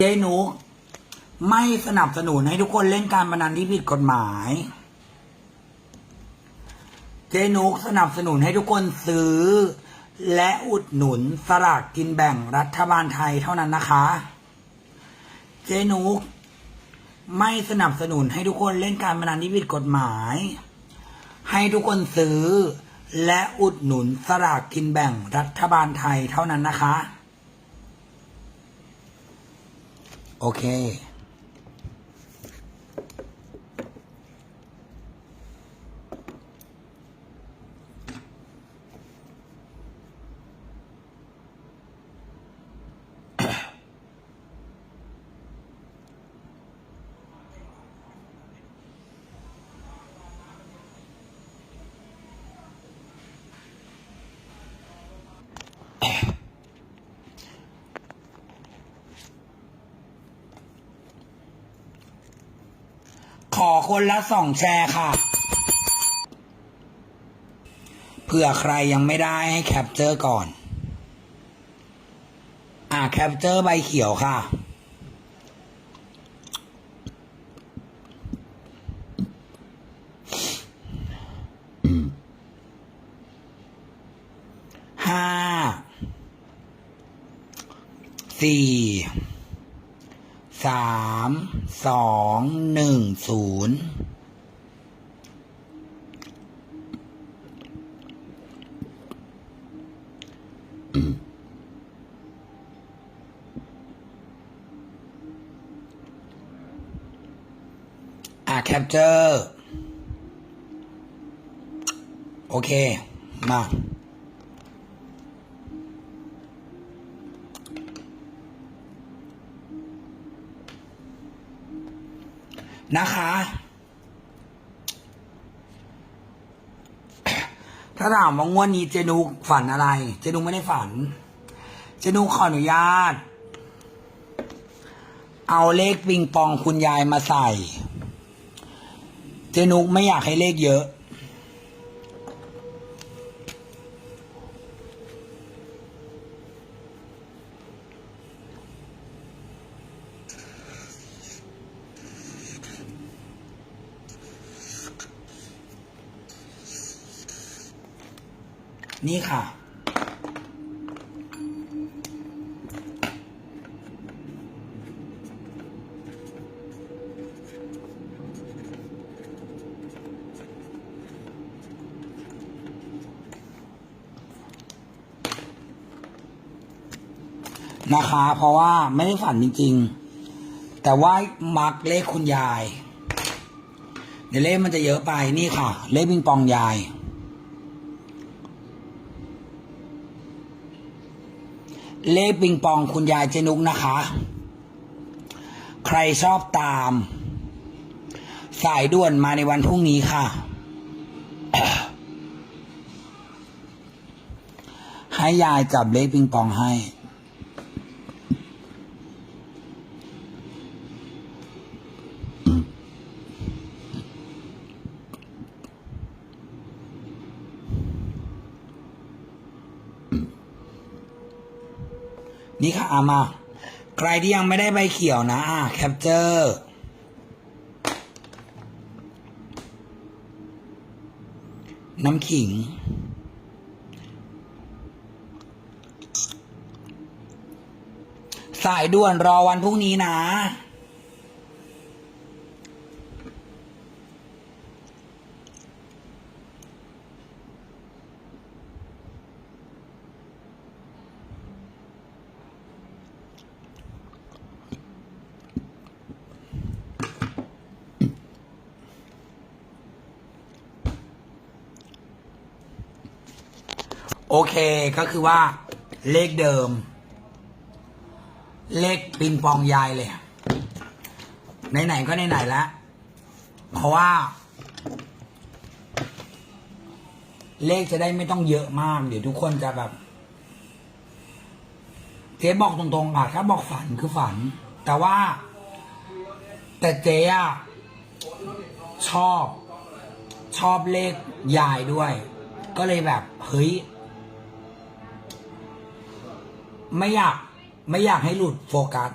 เจนุกไม่สนับสนุนให้ทุกคนเล่นการพนันที่ผิดกฎหมาย เจนุกสนับสนุนให้ทุกคนซื้อ และอุดหนุนสลากกินแบ่งรัฐบาลไทยเท่านั้นนะคะ เจนุกไม่สนับสนุนให้ทุกคนเล่นการพนันที่ผิดกฎหมาย ให้ทุกคนซื้อ และอุดหนุนสลากกินแบ่งรัฐบาลไทยเท่านั้นนะคะ โคขอคนละสองแชร์ค่ะ เผื่อใครยังไม่ได้ให้แคปเจอร์ก่อน อ่าแคปเจอร์ใบเขียวค่ะ ห้า สี่ สามสองหนึ่งศูนย์อะแคปเจอร์ โอเค มา นะคะ ถ้าถามว่างวดนี้เจนุกฝันอะไร เจนุกไม่ได้ฝัน เจนุกขออนุญาต เอาเลขปิงปองคุณยายมาใส่ เจนุกไม่อยากให้เลขเยอะ นี่ค่ะ นะคะ เพราะว่าไม่ได้ฝันจริงๆ แต่ว่ามักเลขคุณยาย เดี๋ยวเลขมันจะเยอะไปนี่ค่ะ เลขปิงปองยาย เลขปิงปองคุณยายเจนุกนะคะ ใครชอบตาม สายด่วนมาในวันพรุ่งนี้ค่ะ ให้ยายจับเลขปิงปองให้ นี่ค่ะอามา ใครที่ยังไม่ได้ใบเขียวนะอ่าแคปเจอร์น้ำขิง สายด่วนรอวันพรุ่งนี้นะ โอเคก็คือว่าเลขเดิม เลขปิงปองยายเลยไหนๆก็ไหนๆแล้วเพราะว่า เลขจะได้ไม่ต้องเยอะมาก เดี๋ยวทุกคนจะแบบเจ๊บอกตรงๆอะถ้าบอกฝันคือฝัน แต่ว่า แต่เจ๊อะชอบ ชอบเลขยายด้วย ก็เลยแบบ เฮ้ย ไม่อยาก ไม่อยากให้หลุดโฟกัส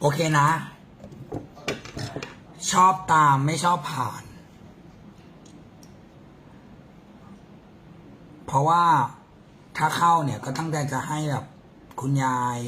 โอเคนะ ชอบตามไม่ชอบผ่าน เพราะว่าถ้าเข้าเนี่ยก็ตั้งใจจะให้แบบคุณยาย